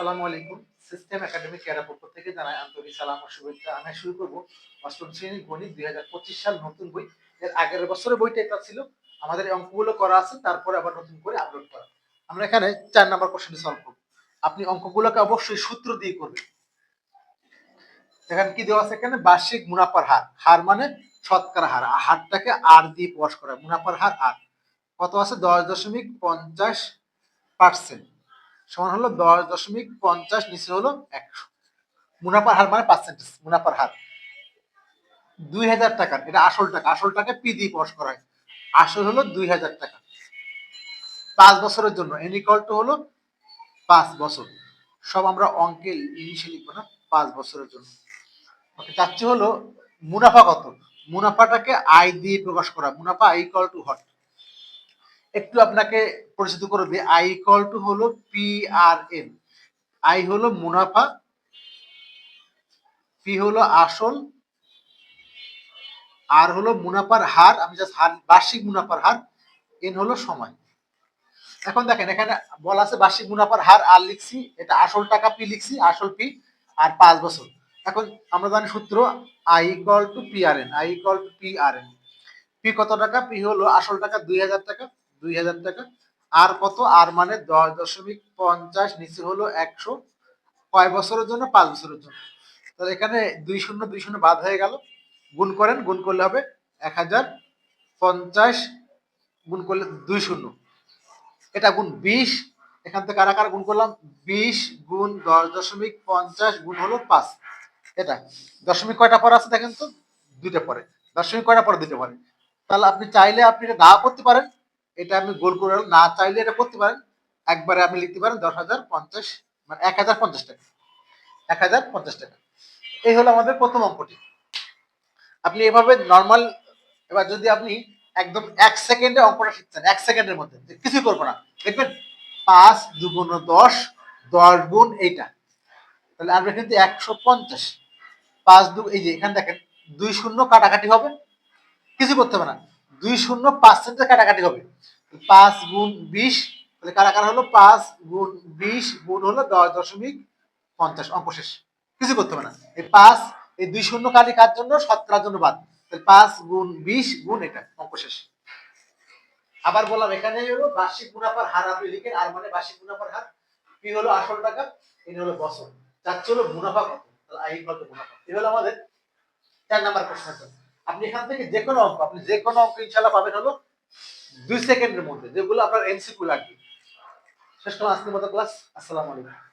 আসসালামু আলাইকুম। System academic cadre পক্ষ থেকে জানাই আন্তরিক সালাম ও শুভেচ্ছা। আমি শুরু করব অষ্টম শ্রেণির গণিত দুই হাজার পঁচিশ সাল নতুন বই। এর আগের বছরের বইটা এটা ছিল। আমাদের অঙ্কগুলো করা আছে, তারপরে আবার নতুন করে আপলোড করা। আমরা এখানে চার নাম্বার কোশ্চেন সলভ করব। আপনি অঙ্কগুলোকে অবশ্যই সূত্র দিয়ে করবেন। এখানে কি দেওয়া আছে এখানে? বার্ষিক মুনাফার হার। হার মানে শতকরা হার। হারটাকে আর দিয়ে প্রকাশ করা মুনাফার হার আর কত আছে? দশ দশমিক পঞ্চাশ পার্সেন্ট সমান হলো দশ দশমিক পঞ্চাশ, নিচে হলো একশো। মুনাফার হার মানে পার্সেন্টেজ মুনাফার হার। দুই হাজার টাকা, এটা আসল টাকা। আসল টাকা পি দিয়ে প্রকাশ করা হয়। আসল হলো দুই হাজার টাকা। পাঁচ বছরের জন্য এন টু হলো পাঁচ বছর। সব আমরা অঙ্কে ইংলিশে লিখব না, পাঁচ বছরের জন্য। ওকে চাচ্ছি হলো মুনাফা কত? মুনাফাটাকে আয় দিয়ে প্রকাশ করা, মুনাফা আই ইকুয়াল টু হট একটু আপনাকে পরিচিত করে দিই। আই ইকুয়াল টু হলো পি আর এন আই হলো মুনাফা পি হলো আসল আর হলো মুনাফার হার, আমি জাস্ট হার, বার্ষিক মুনাফার হার এন হলো সময়। এখন দেখেন, এখানে বলা আছে বার্ষিক মুনাফার হার আর লিখছি, এটা আসল টাকা পি লিখছি, আসল পি আর পাঁচ বছর। এখন আমরা জানি সূত্র I equal to P R N I equal to P R N P কত টাকা? পি হলো আসল টাকা দুই হাজার টাকা। দুই হাজার টাকা। আর কত? আর মানে দশ দশমিক পঞ্চাশ, নিচে হলো একশো কয় বছরের জন্য? পাঁচ বছরের জন্য। তাহলে এখানে দুই শূন্য দুই শূন্য বাদ হয়ে গেল। গুণ করেন, গুণ করলে হবে এক হাজার পঞ্চাশ, গুণ করলে দুই শূন্য। এটা গুণ বিশ। এখান থেকে কারা কারা গুণ করলাম বিশ গুণ দশ দশমিক পঞ্চাশ গুণ হলো পাঁচ। এটা দশমিক কয়টা পরে আছে দেখেন তো? দুইটা পরে। দশমিক কয়টা পরে? দুইটা পরে। তাহলে আপনি চাইলে আপনি এটা না করতে পারেন। এটা আমি গোল করে না চাইলে এটা করতে পারেন। একবারে আপনি লিখতে পারেন দশ হাজার পঞ্চাশ মানে এক হাজার পঞ্চাশ টাকা। এক হাজার পঞ্চাশ টাকা। এই হলো আমাদের প্রথম অঙ্কটি। আপনি এভাবে নর্মাল এবার যদি আপনি একদম এক সেকেন্ডে অঙ্কটা শিখছেন, এক সেকেন্ডের মধ্যে কিছুই করব না। দেখবেন পাঁচ দুগুণ দশ দশ গুণ এইটা। তাহলে আমরা কিন্তু একশো পঞ্চাশ। পাঁচ দু, এই যে এখানে দেখেন, দুই শূন্য কাটাকাটি হবে। কিছু করতে হবে না। দুই শূন্য পার্সেন্টের কাটাকাটি হবে। পাঁচ গুণ বিশ, তাহলে কারা কারা হলো? পাঁচ গুণ বিশ গুণ হলো দশ দশমিক পঞ্চাশ, অঙ্ক শেষ। কিছু করতে হবে না। এই পাঁচ, এই দুই শূন্য কাটি কার জন্য? সতেরোর জন্য বাদ। তাহলে পাঁচ গুণ বিশ গুণ এটা, অঙ্ক শেষ। আবার বললাম এখানে হলো বার্ষিক মুনাফার হার আপনি লিখেন, আর মানে বার্ষিক মুনাফার হার, পি হলো আসল টাকা, এন হলো বছর। চাচ্ছে হলো মুনাফা কত? তাহলে আই কত মুনাফা। এই হলো আমাদের চার নাম্বার প্রশ্ন আপনি এখান থেকে যে কোনো অঙ্ক, আপনি যে কোনো অঙ্ক ইনশাল্লাহ পাবেন হলো দুই সেকেন্ডের মধ্যে, যেগুলো আপনার এমসিকিউ লাগবে। শেষ করলাম আজকের মতো ক্লাস আসসালামু আলাইকুম।